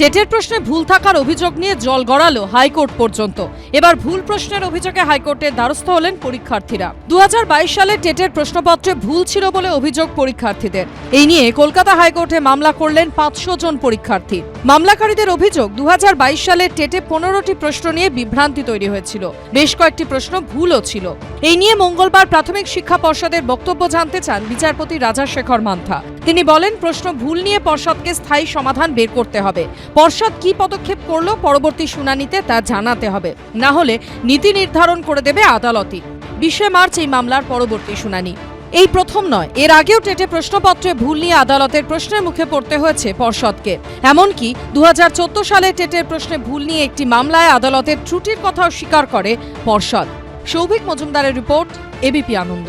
টেটের প্রশ্নে ভুল থাকার অভিযোগ নিয়ে জল গড়ালো হাইকোর্ট পর্যন্ত। এবার ভুল প্রশ্নের অভিযোগে হাইকোর্টের দ্বারস্থ হলেন পরীক্ষার্থীরা। দু সালে টেটের প্রশ্নপত্রে ভুল ছিল বলে অভিযোগ পরীক্ষার্থীদের। এই নিয়ে কলকাতা হাইকোর্টে মামলা করলেন পাঁচশো জন পরীক্ষার্থী। মামলাকারীদের অভিযোগ দু সালে টেটে পনেরোটি প্রশ্ন নিয়ে বিভ্রান্তি তৈরি হয়েছিল। বেশ কয়েকটি প্রশ্ন ভুলও ছিল। এই নিয়ে মঙ্গলবার প্রাথমিক শিক্ষা পর্ষদের বক্তব্য জানতে চান বিচারপতি রাজাশেখর মান্থা। তিনি বলেন, প্রশ্ন ভুল নিয়ে পর্ষদকে স্থায়ী সমাধান বের করতে হবে। পর্ষদ কি পদক্ষেপ করল পরবর্তী শুনানিতে তা জানাতে হবে। না হলে নীতি নির্ধারণ করে দেবে আদালতই। বিশে মার্চ এই মামলার পরবর্তী শুনানি। এই প্রথম নয়। এর আগেও টেটে প্রশ্নপত্রে ভুল নিয়ে আদালতের প্রশ্নের মুখে পড়তে হয়েছে পর্ষদকে। এমনকি দু হাজার চোদ্দ সালে টেটের প্রশ্নে ভুল নিয়ে একটি মামলায় আদালতের ত্রুটির কথাও স্বীকার করে পর্ষদ। সৌভিক মজুমদারের রিপোর্ট, এবিপি আনন্দ।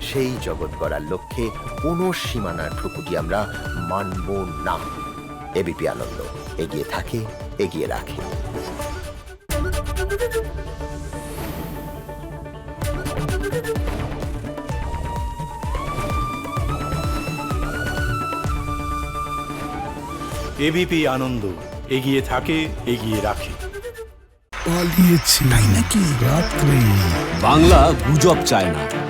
সেই জগৎ গড়ার লক্ষ্যে কোনো সীমানার ঠুকুটি আমরা মানব না। এবিপি আনন্দ এগিয়ে থাকে এগিয়ে রাখে। এবিপি আনন্দ এগিয়ে থাকে এগিয়ে রাখে। পালিয়েছে। তাই নাকি? রাত্রে। বাংলা গুজব চায় না।